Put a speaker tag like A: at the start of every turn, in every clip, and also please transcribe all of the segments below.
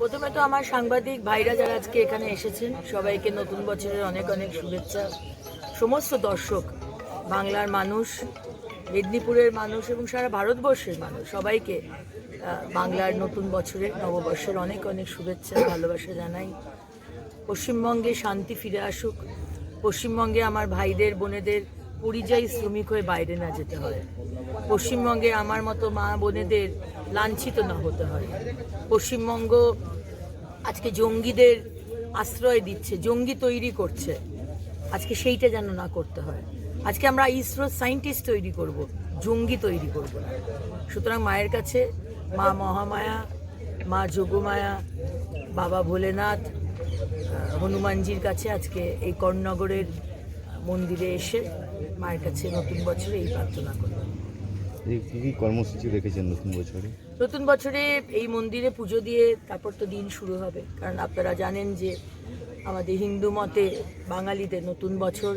A: প্রথমে তো আমার সাংবাদিক ভাইরা যারা আজকে এখানে এসেছেন, সবাইকে নতুন বছরের অনেক অনেক শুভেচ্ছা। সমস্ত দর্শক, বাংলার মানুষ, মেদিনীপুরের মানুষ এবং সারা ভারতবর্ষের মানুষ, সবাইকে বাংলার নতুন বছরের, নববর্ষের অনেক অনেক শুভেচ্ছা, ভালোবাসা জানাই। পশ্চিমবঙ্গে শান্তি ফিরে আসুক। পশ্চিমবঙ্গে আমার ভাইদের, বোনেদের পরিযায়ী শ্রমিক হয়ে বাইরে না যেতে হয়। পশ্চিমবঙ্গে আমার মতো মা বোনেদের লাঞ্ছিত না হতে হয়। পশ্চিমবঙ্গ আজকে জঙ্গিদের আশ্রয় দিচ্ছে, জঙ্গি তৈরি করছে। আজকে সেইটা যেন না করতে হয়। আজকে আমরা ইসরো সায়েন্টিস্ট তৈরি করব, জঙ্গি তৈরি করব। না সুতরাং মায়ের কাছে মা মহামায়া, মা যোগমায়া, বাবা ভোলেনাথ হনুমানজির কাছে আজকে এই কর্ণনগরের মন্দিরে এসে মায়ের কাছে নতুন বছরে এই প্রার্থনা করলাম।
B: এই কি কি কর্মসূচি রেখেছেন নতুন বছরে?
A: নতুন বছরে এই মন্দিরে পুজো দিয়ে তারপর তো দিন শুরু হবে। কারণ আপনারা জানেন যে আমাদের হিন্দু মতে বাঙালিদের নতুন বছর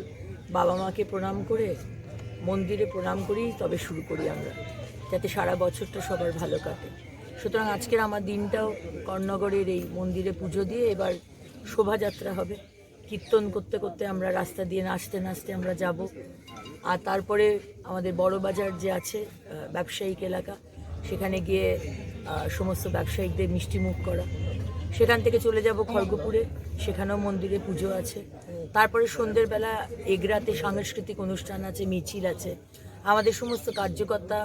A: বাবা মাকে প্রণাম করে মন্দিরে প্রণাম করেই তবে শুরু করি আমরা যাতে সারা বছরটা সবার ভালো কাটে। সুতরাং আজকের আমার দিনটাও কর্ণগরের এই মন্দিরে পুজো দিয়ে এবার শোভাযাত্রা হবে। কীর্তন করতে করতে আমরা রাস্তা দিয়ে নাচতে নাচতে আমরা যাব। আর তারপরে আমাদের বড় বাজার যে আছে ব্যবসায়িক এলাকা, সেখানে গিয়ে সমস্ত ব্যবসায়িকদের মিষ্টিমুখ করা। সেখান থেকে চলে যাব খড়গপুরে, সেখানেও মন্দিরে পুজো আছে। তারপরে সন্ধ্যের বেলা এগরাতে সাংস্কৃতিক অনুষ্ঠান আছে, মিছিল আছে। আমাদের সমস্ত কার্যকর্তা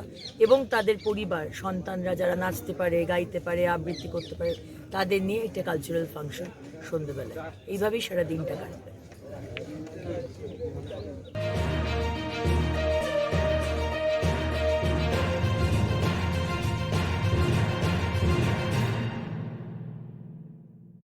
A: এবং তাদের পরিবার, সন্তানরা যারা নাচতে পারে, গাইতে পারে, আবৃত্তি করতে পারে, তাদের নিয়ে একটা কালচারাল ফাংশন সন্ধ্যেবেলায়। এইভাবেই সারা দিনটা কাটবে।